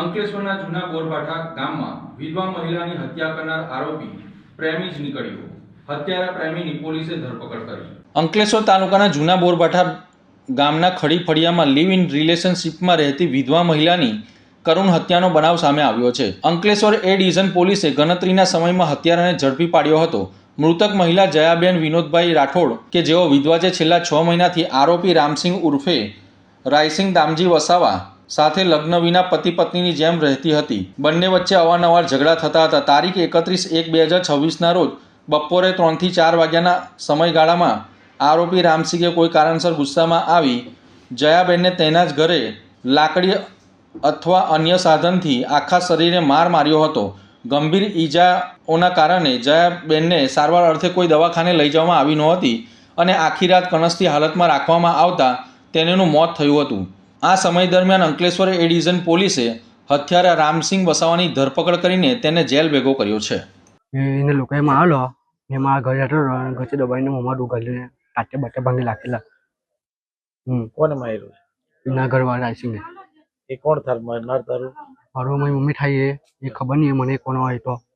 અંકલેશ્વરના જૂના બોરભાઠા ગામમાં વિધવા મહિલાની હત્યા કરનાર આરોપી પ્રેમી જ નીકળ્યો. હત્યારા પ્રેમીની પોલીસે ધરપકડ કરી. અંકલેશ્વર તાલુકાના જૂના બોરભાઠા ગામના ખડી ફળિયામાં લિવ ઇન રિલેશનશિપમાં રહેતી વિધવા મહિલાની કરુણ હત્યાનો બનાવ સામે આવ્યો છે. અંકલેશ્વર એ ડિવિઝન પોલીસે ગણતરીના સમયમાં હત્યારાને ઝડપી પાડ્યો હતો. મૃતક મહિલા જયાબેન વિનોદભાઈ રાઠોડ, કે જેઓ વિધવા છે, છેલ્લા છ મહિનાથી આરોપી રામસિંહ ઉર્ફે રાયસિંગ દામજી વસાવા સાથે લગ્ન વિના પતિ પત્નીની જેમ રહેતી હતી. બંને વચ્ચે અવારનવાર ઝઘડા થતા હતા. તારીખ એકત્રીસ એક બે હજાર છવ્વીસના રોજ બપોરે ત્રણથી ચાર વાગ્યાના સમયગાળામાં આરોપી રામસિંહે કોઈ કારણસર ગુસ્સામાં આવી. જયાબેનને તેના જ ઘરે લાકડી અથવા અન્ય સાધનથી આખા શરીરે માર માર્યો હતો. ગંભીર ઈજાઓના કારણે જયાબેનને સારવાર અર્થે કોઈ દવાખાને લઈ જવામાં આવી નહોતી અને આખી રાત કણસતી હાલતમાં રાખવામાં આવતા તેનું મોત થયું હતું. આ સમય દરમિયાન અંકલેશ્વર એ ડિવિઝન પોલીસે હત્યારા રામસિંહ વસાવાની ધરપકડ કરીને તેને જેલ ભેગો કર્યો છે. એને લોકોએ એમાં મેં મારા ઘરે હતો ઘરે દબાઈને મોમાં ડુગાડીને કાચે બાટે ભાંગી નાખેલા. હમ. કોને માર્યું એના ઘરવાળા આવીને એ કોણ થાર મારનાર તારું? મારું મારી મમ્મી થાય એ એ ખબર નહીં મને કોણ હોય તો.